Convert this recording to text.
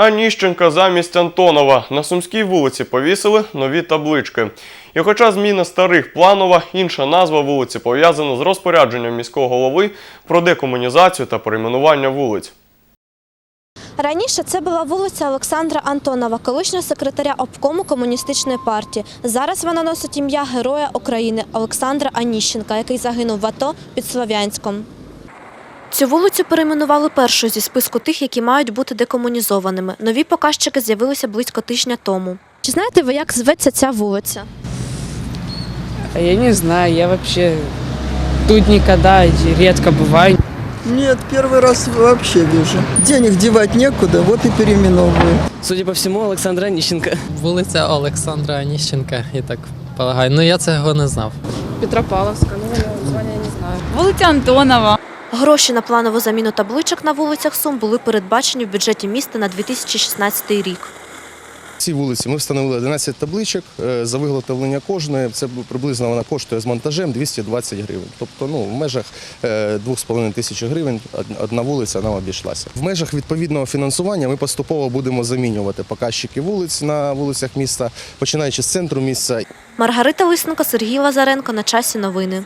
А Ніщенка замість Антонова на Сумській вулиці повісили нові таблички. І хоча зміна старих планова, інша назва вулиці пов'язана з розпорядженням міського голови про декомунізацію та перейменування вулиць. Раніше це була вулиця Олександра Антонова, колишнього секретаря обкому комуністичної партії. Зараз вона носить ім'я Героя України Олександра Аніщенка, який загинув в АТО під Слов'янськом. Цю вулицю перейменували першою зі списку тих, які мають бути декомунізованими. Нові показчики з'явилися близько тижня тому. Чи знаєте ви, як зветься ця вулиця? А я не знаю, я вообще тут никогда и редко бываю. Нет, первый раз вообще вижу. Денег девать некуда, вот и переименовывают. Судя по всьому, Олександра Ніщенка. Вулиця Олександра Аніщенка, я так полагаю. Ну я цього не знав. Петропавловска, ну, название я не знаю. Вулиця Антонова. Гроші на планову заміну табличок на вулицях Сум були передбачені в бюджеті міста на 2016 рік. Цій вулиці ми встановили 11 табличок е, за виготовлення кожної. Це приблизно вона коштує з монтажем 220 гривень. Тобто, ну в межах е, 2,5 тисячі гривень одна вулиця нам обійшлася. В межах відповідного фінансування ми поступово будемо замінювати показчики вулиць на вулицях міста, починаючи з центру міста Маргарита Лисенко, Сергій Лазаренко. На часі новини.